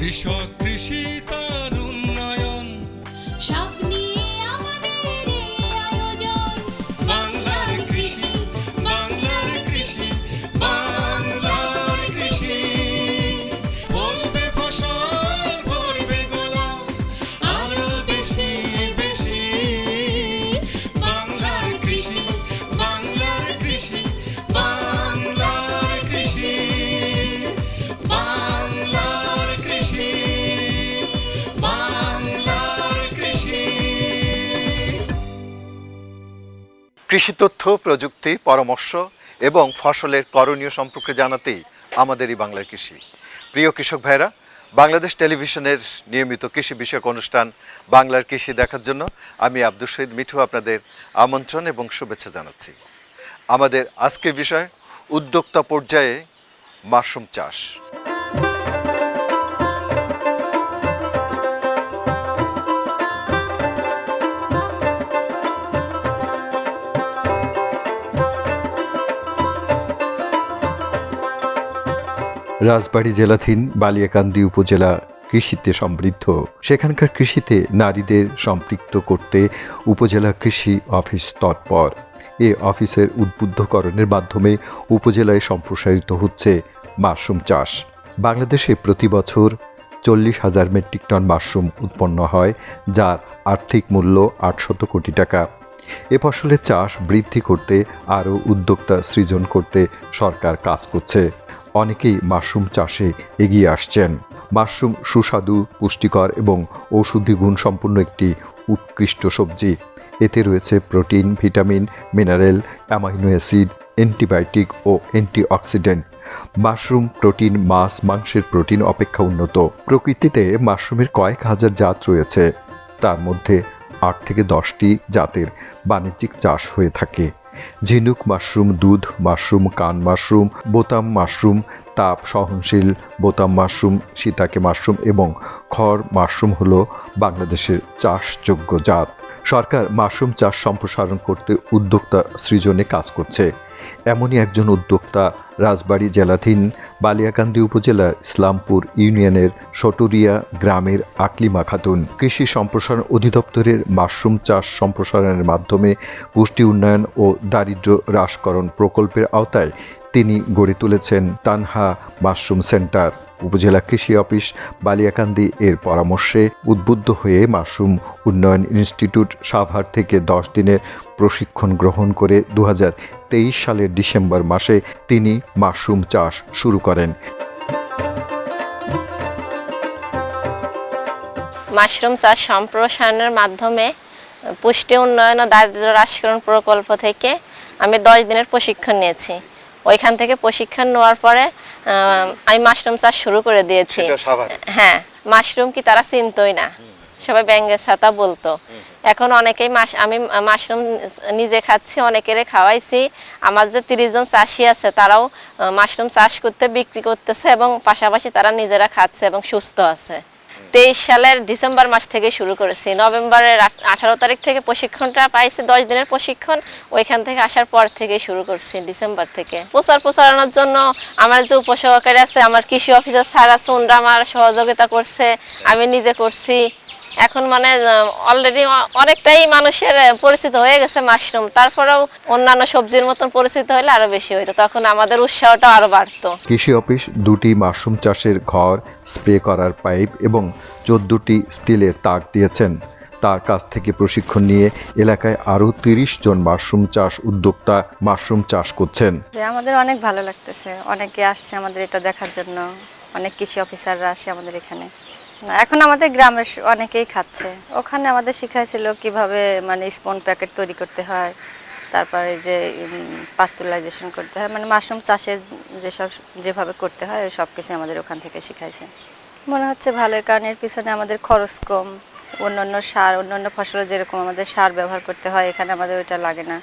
কৃষক কৃষি তার কৃষি তথ্য, প্রযুক্তি, পরামর্শ এবং ফসলের করণীয় সম্পর্কে জানাতেই আমাদেরই বাংলার কৃষি। প্রিয় কৃষক ভাইরা বাংলাদেশ টেলিভিশনের নিয়মিত কৃষি বিষয়ক অনুষ্ঠান বাংলার কৃষি দেখার জন্য আমি আব্দুল শহীদ মিঠু আপনাদের আমন্ত্রণ এবং শুভেচ্ছা জানাচ্ছি। আমাদের আজকের বিষয়, উদ্যোক্তা পর্যায়ে মাশরুম চাষ। রাজবাড়ী জেলাধীন বালিয়াকান্দি উপজেলা কৃষিতে সমৃদ্ধ। সেখানকার কৃষিতে নারীদের সম্পৃক্ত করতে উপজেলা কৃষি অফিস তৎপর। এ অফিসের উদ্বুদ্ধকরণের মাধ্যমে উপজেলায় সম্প্রসারিত হচ্ছে মাশরুম চাষ। বাংলাদেশে প্রতি বছর চল্লিশ হাজার মেট্রিক টন মাশরুম উৎপন্ন হয়, যার আর্থিক মূল্য আটশত কোটি টাকা। এ ফসলের চাষ বৃদ্ধি করতে আরও উদ্যোক্তা সৃজন করতে সরকার কাজ করছে। অনেকেই মাশরুম চাষে এগিয়ে আসছেন। মাশরুম সুস্বাদু, পুষ্টিকর এবং ঔষধি গুণসম্পন্ন একটি উৎকৃষ্ট সবজি। এতে রয়েছে protein, vitamin, mineral, amino acid, antibiotic ও অ্যান্টিঅক্সিডেন্ট। মাশরুম, প্রোটিন, মাছ, মাংসের প্রোটিন অপেক্ষা উন্নত। প্রকৃতিতে মাশরুমের কয়েক হাজার জাত রয়েছে। তার মধ্যে আট থেকে দশটি জাতের বাণিজ্যিক চাষ হয়ে থাকে। ঝিনুক মাশরুম, দুধ মাশরুম, কান মাশরুম, বোতাম মাশরুম, তাপ সহনশীল বোতাম মাশরুম, সীতাকে মাশরুম এবং খড় মাশরুম হল বাংলাদেশের চাষযোগ্য জাত। সরকার মাশরুম চাষ সম্প্রসারণ করতে উদ্যোক্তা সৃজনে কাজ করছে। এমনই একজন উদ্যোক্তা রাজবাড়ী জেলাধীন বালিয়াকান্দি উপজেলার ইসলামপুর ইউনিয়নের সটুরিয়া গ্রামের আকলিমা খাতুন। কৃষি সম্প্রসারণ অধিদপ্তরের মাশরুম চাষ সম্প্রসারণের মাধ্যমে পুষ্টি উন্নয়ন ও দারিদ্র্য হ্রাসকরণ প্রকল্পের আওতায় তিনি গড়ে তুলেছেন তানহা মাশরুম সেন্টার। উপজেলা কৃষি অফিস বালিয়াকান্দি এর পরামর্শে উদ্বুদ্ধ হয়ে মাশরুম উন্নয়ন ইনস্টিটিউট সাভার থেকে দশ দিনের প্রশিক্ষণ গ্রহণ করে দু হাজার তেইশ সালের ডিসেম্বর মাসে তিনি মাশরুম চাষ শুরু করেন। মাশরুম চাষ সম্প্রসারণের মাধ্যমে পুষ্টি উন্নয়ন ও দারিদ্র্য হ্রাসকরণ প্রকল্প থেকে আমি দশ দিনের প্রশিক্ষণ নিয়েছি। ওইখান থেকে প্রশিক্ষণ নেওয়ার পরে আমি মাশরুম চাষ শুরু করে দিয়েছি। হ্যাঁ মাশরুম কি তারা চিনতই না। সবাই ব্যাঙ্গের ছাতা বলতো। এখন অনেকেই মাস আমি মাশরুম নিজে খাচ্ছি অনেকেরে খাওয়াইছি। আমার যে তিরিশ জন চাষি আছে তারাও মাশরুম চাষ করতে বিক্রি করতেছে এবং পাশাপাশি তারা নিজেরা খাচ্ছে এবং সুস্থ আছে। তেইশ সালের ডিসেম্বর মাস থেকে শুরু করেছি। নভেম্বরের আঠারো তারিখ থেকে প্রশিক্ষণটা পাইছি, দশ দিনের প্রশিক্ষণ। ওইখান থেকে আসার পর থেকে শুরু করছি ডিসেম্বর থেকে। প্রচার প্রচারণার জন্য আমার যে উপসহকারী আছে, আমার কৃষি অফিসার স্যার আছে, ওনারা আমার সহযোগিতা করছে। আমি নিজে করছি। এখন মানে অলরেডি অনেকটাই মানুষের পরিচিত হয়ে গেছে মাশরুম তারপরেও অন্যান্য সবজির মতন পরিচিত হলে আরও বেশি হইতো। তখন আমাদের উৎসাহটা আরও বাড়তো। কৃষি অফিস দুটি মাশরুম চাষের ঘর স্প্রে করার পাইপ এবং চোদ্দটি স্টিলের তাক দিয়েছেন। তার কাছ থেকে প্রশিক্ষণ নিয়ে এলাকায় আরও তিরিশ জন মাশরুম চাষ উদ্যোক্তা মাশরুম চাষ করছেন। আমাদের অনেক ভালো লাগতেছে। অনেকে আসছে আমাদের এটা দেখার জন্য। অনেক কৃষি অফিসাররা আসে আমাদের এখানে। এখন আমাদের গ্রামের অনেকেই খাচ্ছে। ওখানে আমাদের শিখাইছিল কীভাবে মানে স্পন প্যাকেট তৈরি করতে হয়, তারপরে যে পাস্তুলাইজেশন করতে হয় মানে মাশরুম চাষের যেসব, যেভাবে করতে হয় সব কিছু আমাদের ওখান থেকে শিখাইছে। মনে হচ্ছে ভালো কারণ এর পিছনে আমাদের খরচ কম। অন্যান্য সার, অন্যান্য ফসলে যেরকম আমাদের সার ব্যবহার করতে হয়, এখানে আমাদের ওইটা লাগে না।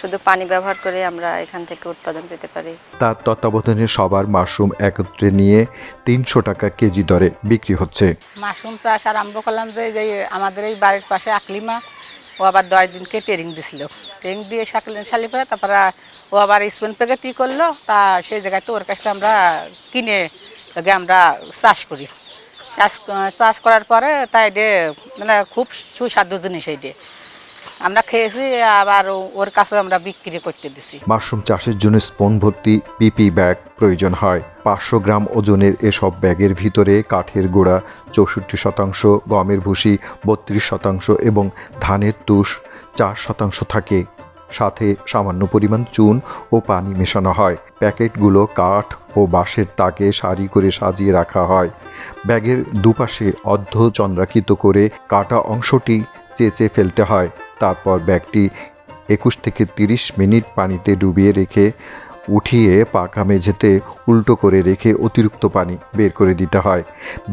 শুধু পানি ব্যবহার করে আমরা এখান থেকে উৎপাদন পেতে পারি। তার তত্ত্বাবধানে সবার মাশরুম একত্রে নিয়ে তিনশো টাকা কেজি দরে বিক্রি হচ্ছে। মাশরুম চাষ আরম্ভ করলাম যে যে আমাদের এই বাড়ির পাশে আকলিমা ও আবার দশ দিনকে ট্রেনিং দিছিল। ট্রেনিং দিয়ে সাকলেন সালি পরে তারপরে ও আবার স্পেন প্যাকেট ই করল তা সেই জায়গায় তো ওর কাছে আমরা কিনে আগে আমরা চাষ করি। চাষ চাষ করার পরে তাই এটা মানে খুব সুস্বাদু জিনিস এইটা আমরা খেয়েছি, আবার ওর কাছে আমরা বিক্রি করতে দিছি। মাশরুম চাষের জন্য স্পন ভর্তি পিপি ব্যাগ প্রয়োজন হয়। পাঁচশো গ্রাম ওজনের এসব ব্যাগের ভিতরে কাঠের গোড়া, চৌষট্টি শতাংশ গমের ভুসি, বত্রিশ শতাংশ এবং ধানের তুষ চার শতাংশ থাকে। সাথে সামান্য পরিমাণ চুন ও পানি মেশানো হয়। প্যাকেটগুলো কাঠ ও বাঁশের তাকে সারি করে সাজিয়ে রাখা হয়। ব্যাগের দুপাশে অর্ধ চন্দ্রাকৃত করে কাটা অংশটি চেঁচে ফেলতে হয়। তারপর ব্যাগটি একুশ থেকে তিরিশ মিনিট পানিতে ডুবিয়ে রেখে উঠিয়ে পাকা মেঝেতে উল্টো করে রেখে অতিরিক্ত পানি বের করে দিতে হয়।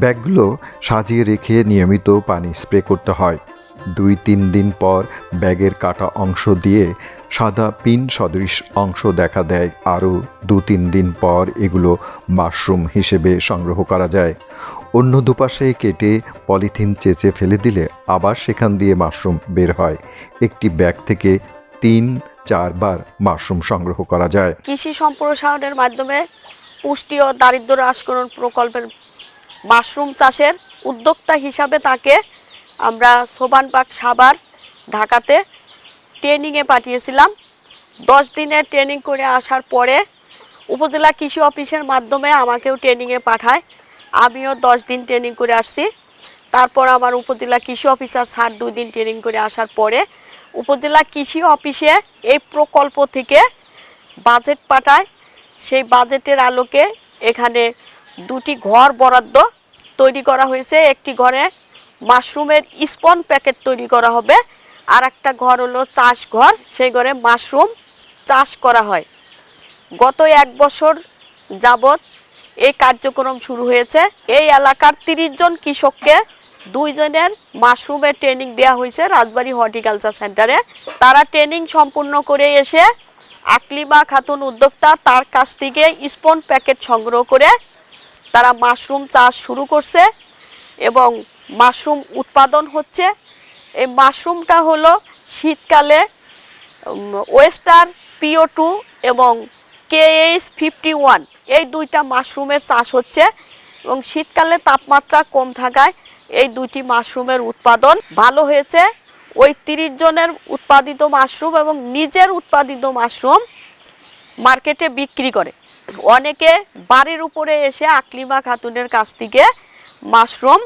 ব্যাগগুলো সাজিয়ে রেখে নিয়মিত পানি স্প্রে করতে হয়। দুই তিন দিন পর ব্যাগের কাটা অংশ দিয়ে সাদা পিন সদৃশ অংশ দেখা দেয়। আরও দু তিন দিন পর এগুলো মাশরুম হিসেবে সংগ্রহ করা যায়। অন্য দুপাশে কেটে পলিথিন চেঁচে ফেলে দিলে আবার সেখান দিয়ে মাশরুম বের হয়। একটি ব্যাগ থেকে তিন চারবার মাশরুম সংগ্রহ করা যায়। কৃষি সম্প্রসারণের মাধ্যমে পুষ্টি ও দারিদ্র্য হ্রাসকরণ প্রকল্পের মাশরুম চাষের উদ্যোক্তা হিসাবে তাকে আমরা সোবানবাগ সাবার ঢাকাতে ট্রেনিংয়ে পাঠিয়েছিলাম। দশ দিনের ট্রেনিং করে আসার পরে উপজেলা কৃষি অফিসের মাধ্যমে আমাকেও ট্রেনিংয়ে পাঠায়। আমিও দশ দিন ট্রেনিং করে আসছি। তারপর আমার উপজেলা কৃষি অফিসার স্যার দুই দিন ট্রেনিং করে আসার পরে উপজেলা কৃষি অফিসে এই প্রকল্প থেকে বাজেট পাঠায়। সেই বাজেটের আলোকে এখানে দুটি ঘর বরাদ্দ তৈরি করা হয়েছে। একটি ঘরে মাশরুমের স্পন প্যাকেট তৈরি করা হবে। আর একটা ঘর হলো চাষ ঘর। সেই ঘরে মাশরুম চাষ করা হয়। গত এক বছর যাবৎ এই কার্যক্রম শুরু হয়েছে। এই এলাকার তিরিশ জন কৃষককে দুইজনের মাশরুমের ট্রেনিং দেওয়া হয়েছে রাজবাড়ী হর্টিকালচার সেন্টারে তারা ট্রেনিং সম্পূর্ণ করে এসে আকলিমা খাতুন উদ্যোক্তা তার কাছ থেকে স্পন প্যাকেট সংগ্রহ করে তারা মাশরুম চাষ শুরু করছে এবং মাশরুম উৎপাদন হচ্ছে। এই মাশরুমটা হলো শীতকালে ওয়েস্টার পিও টু এবং কেএইচ ফিফটি ওয়ান এই দুইটা মাশরুমের চাষ হচ্ছে এবং শীতকালে তাপমাত্রা কম থাকায় এই দুইটি মাশরুমের উৎপাদন ভালো হয়েছে। ওই তিরিশ জনের উৎপাদিত মাশরুম এবং নিজের উৎপাদিত মাশরুম মার্কেটে বিক্রি করে। অনেকে বাড়ির উপরে এসে আকলিমা খাতুনের কাছ থেকে মাশরুম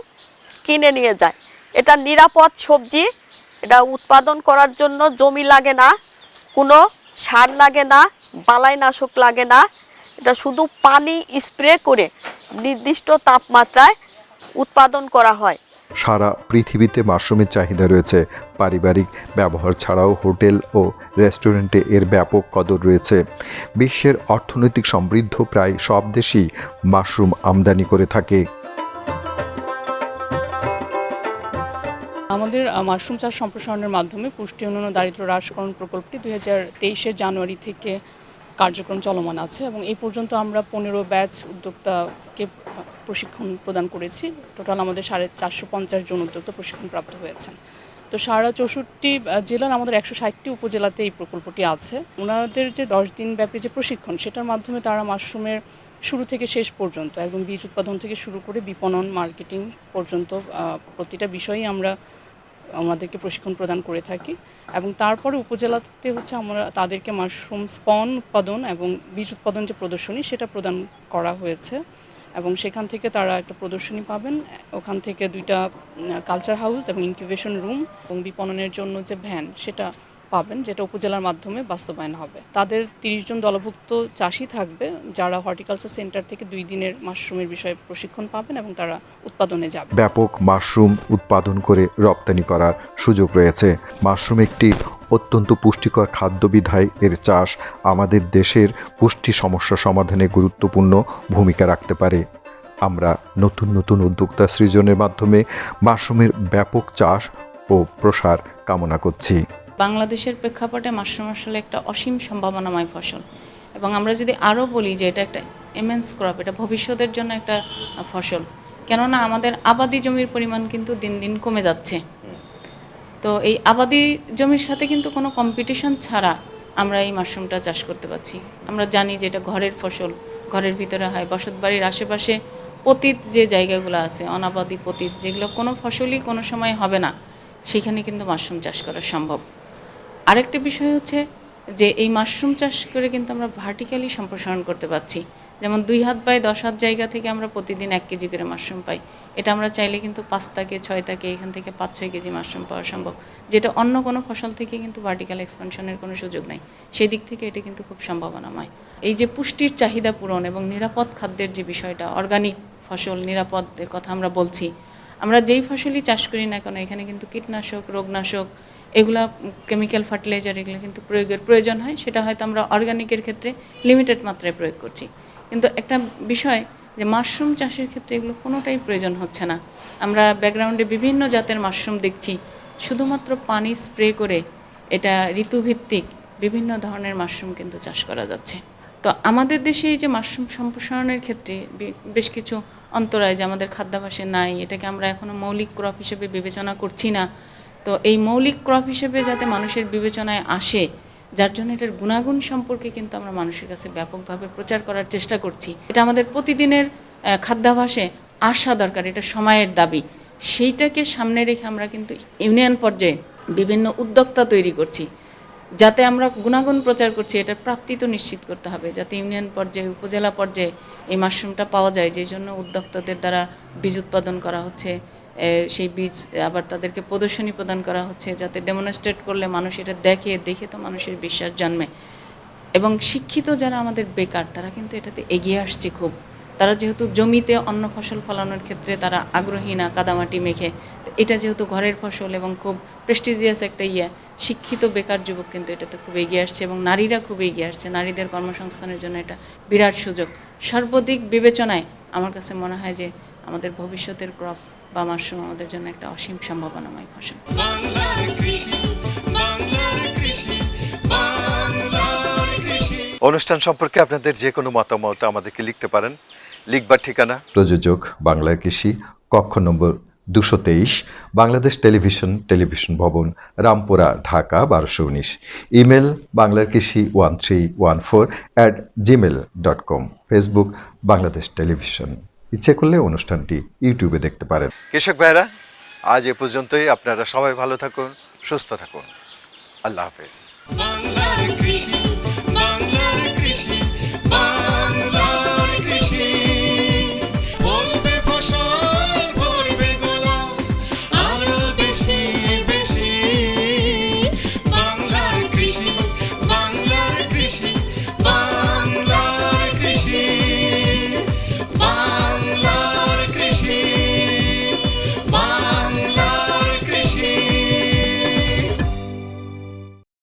কিনে নিয়ে যায়। এটা নিরাপদ সবজি, এটা উৎপাদন করার জন্য জমি লাগে না, কোনো সার লাগে না বালাইনাশক লাগে না। এটা শুধু পানি স্প্রে করে নির্দিষ্ট তাপমাত্রায় উৎপাদন করা হয়। সারা পৃথিবীতে মাশরুমের চাহিদা রয়েছে। পারিবারিক ব্যবহার ছাড়াও হোটেল ও রেস্টুরেন্টে এর ব্যাপক কদর রয়েছে। বিশ্বের অর্থনৈতিক সমৃদ্ধ প্রায় সব দেশই মাশরুম আমদানি করে থাকে। আমাদের মাশরুম চাষ সম্প্রসারণের মাধ্যমে পুষ্টি উন্নয়ন দারিদ্র হ্রাসকরণ প্রকল্পটি দুই হাজার তেইশের জানুয়ারি থেকে কার্যক্রম চলমান আছে এবং এই পর্যন্ত আমরা পনেরো ব্যাচ উদ্যোক্তাকে প্রশিক্ষণ প্রদান করেছি। টোটাল আমাদের সাড়ে চারশো পঞ্চাশ জন উদ্যোক্তা প্রশিক্ষণ প্রাপ্ত হয়েছেন। তো সারা চৌষট্টি জেলার আমাদের একশো ষাটটি উপজেলাতে এই প্রকল্পটি আছে। ওনাদের যে দশ দিন ব্যাপী যে প্রশিক্ষণ, সেটার মাধ্যমে তারা মাশরুমের শুরু থেকে শেষ পর্যন্ত, একদম বীজ উৎপাদন থেকে শুরু করে বিপণন, মার্কেটিং পর্যন্ত প্রতিটা বিষয়েই আমরা আমাদেরকে প্রশিক্ষণ প্রদান করে থাকি এবং তারপরে উপজেলাতে হচ্ছে আমরা তাদেরকে মাশরুম স্পন উৎপাদন এবং বীজ উৎপাদন যে প্রদর্শনী সেটা প্রদান করা হয়েছে এবং সেখান থেকে তারা একটা প্রদর্শনী পাবেন। ওখান থেকে দুইটা কালচার হাউস এবং ইনকিউবেশন রুম এবং বিপণনের জন্য যে ভ্যান সেটা পাবেন, যেটা উপজেলার মাধ্যমে বাস্তবায়ন হবে। তাদের তিরিশ জন দলভুক্ত চাষি থাকবে, যারা হর্টিকালচার সেন্টার থেকে দুই দিনের মাশরুমের বিষয়ে প্রশিক্ষণ পাবেন এবং তারা উৎপাদনে যাবে। ব্যাপক মাশরুম উৎপাদন করে রপ্তানি করার সুযোগ রয়েছে। মাশরুম একটি অত্যন্ত পুষ্টিকর খাদ্য বিধায় এর চাষ আমাদের দেশের পুষ্টি সমস্যা সমাধানে গুরুত্বপূর্ণ ভূমিকা রাখতে পারে। আমরা নতুন নতুন উদ্যোক্তা সৃজনের মাধ্যমে মাশরুমের ব্যাপক চাষ ও প্রসার কামনা করছি। বাংলাদেশের প্রেক্ষাপটে মাশরুম আসলে একটা অসীম সম্ভাবনাময় ফসল। এবং আমরা যদি আরও বলি যে এটা একটা এমেন্স ক্রপ এটা ভবিষ্যতের জন্য একটা ফসল। কেননা আমাদের আবাদি জমির পরিমাণ কিন্তু দিন দিন কমে যাচ্ছে। তো এই আবাদি জমির সাথে কিন্তু কোনো কম্পিটিশন ছাড়া আমরা এই মাশরুমটা চাষ করতে পারছি। আমরা জানি যে এটা ঘরের ফসল, ঘরের ভিতরে হয়, বসত বাড়ির আশেপাশে পতিত যে জায়গাগুলো আছে, অনাবাদি পতিত, যেগুলো কোনো ফসলই কোনো সময় হবে না, সেখানে কিন্তু মাশরুম চাষ করা সম্ভব। আরেকটা বিষয় হচ্ছে যে এই মাশরুম চাষ করে কিন্তু আমরা ভার্টিক্যালি সম্প্রসারণ করতে পারছি। যেমন দুই হাত বাই দশ হাত জায়গা থেকে আমরা প্রতিদিন এক কেজি করে মাশরুম পাই। এটা আমরা চাইলে কিন্তু পাঁচ থেকে ছয় থেকে এখান থেকে পাঁচ, ছয় কেজি মাশরুম পাওয়া সম্ভব। যেটা অন্য কোনো ফসল থেকে কিন্তু ভার্টিক্যাল এক্সপেনশনের কোনো সুযোগ নাই। সেই দিক থেকে এটা কিন্তু খুব সম্ভাবনাময়। এই যে পুষ্টির চাহিদা পূরণ এবং নিরাপদ খাদ্যের যে বিষয়টা অর্গানিক ফসল, নিরাপদের কথা আমরা বলছি। আমরা যেই ফসলই চাষ করি না কেন, এখানে কিন্তু কীটনাশক, রোগনাশক এগুলা কেমিক্যাল ফার্টিলাইজার এগুলো কিন্তু প্রয়োগের প্রয়োজন হয়, সেটা হয়তো আমরা অর্গানিকের ক্ষেত্রে লিমিটেড মাত্রায় প্রয়োগ করছি। কিন্তু একটা বিষয় যে মাশরুম চাষের ক্ষেত্রে এগুলো কোনোটাই প্রয়োজন হচ্ছে না। আমরা ব্যাকগ্রাউন্ডে বিভিন্ন জাতের মাশরুম দেখছি, শুধুমাত্র পানি স্প্রে করে এটা ঋতুভিত্তিক বিভিন্ন ধরনের মাশরুম কিন্তু চাষ করা যাচ্ছে। তো আমাদের দেশে এই যে মাশরুম সম্প্রসারণের ক্ষেত্রে বেশ কিছু অন্তরায় যে আমাদের খাদ্যাভাসে নাই, এটাকে আমরা এখনও মৌলিক ক্রপ হিসেবে বিবেচনা করছি না। তো এই মৌলিক ক্রপ হিসেবে যাতে মানুষের বিবেচনায় আসে, যার জন্য এটার গুণাগুণ সম্পর্কে কিন্তু আমরা মানুষের কাছে ব্যাপকভাবে প্রচার করার চেষ্টা করছি। এটা আমাদের প্রতিদিনের খাদ্যাভাসে আসা দরকার, এটা সময়ের দাবি। সেইটাকে সামনে রেখে আমরা কিন্তু ইউনিয়ন পর্যায়ে বিভিন্ন উদ্যোক্তা তৈরি করছি, যাতে আমরা গুণাগুণ প্রচার করছি, এটার প্রাপ্তি তো নিশ্চিত করতে হবে, যাতে ইউনিয়ন পর্যায়ে, উপজেলা পর্যায়ে এই মাশরুমটা পাওয়া যায় যে জন্য উদ্যোক্তাদের দ্বারা বীজ উৎপাদন করা হচ্ছে। সেই বীজ আবার তাদেরকে প্রদর্শনী প্রদান করা হচ্ছে যাতে ডেমনস্ট্রেট করলে মানুষ এটা দেখে দেখে তো মানুষের বিশ্বাস জন্মে। এবং শিক্ষিত যারা আমাদের বেকার, তারা কিন্তু এটাতে এগিয়ে আসছে খুব। তারা যেহেতু জমিতে অন্য ফসল ফলানোর ক্ষেত্রে তারা আগ্রহী না, কাদামাটি মেখে এটা যেহেতু ঘরের ফসল এবং খুব প্রেস্টিজিয়াস একটা ইয়ে শিক্ষিত বেকার যুবক কিন্তু এটাতে খুব এগিয়ে আসছে এবং নারীরা খুব এগিয়ে আসছে। নারীদের কর্মসংস্থানের জন্য এটা বিরাট সুযোগ। সর্বদিক বিবেচনায় আমার কাছে মনে হয় যে আমাদের ভবিষ্যতের ক্রপ বা মাশরুম আমাদের জন্য একটা অসীম সম্ভাবনাময় ফসল বাংলার কৃষি বাংলার কৃষি বাংলার কৃষি। অনুষ্ঠান সম্পর্কে আপনাদের যে কোনো মতামত আমাদেরকে লিখতে পারেন। লিখবার ঠিকানা? প্রযোজক বাংলা কৃষি কক্ষ নম্বর দুশো তেইশ বাংলাদেশ টেলিভিশন টেলিভিশন ভবন রামপুরা ঢাকা বারোশো উনিশ। ইমেল বাংলার কৃষি one three one four at Gmail dot com. Facebook Bangladesh television. ইচ্ছে করলে অনুষ্ঠানটি ইউটিউবে দেখতে পারেন। কৃষক ভাইরা আজ এ পর্যন্তই। আপনারা সবাই ভালো থাকুন সুস্থ থাকুন। আল্লাহ হাফেজ।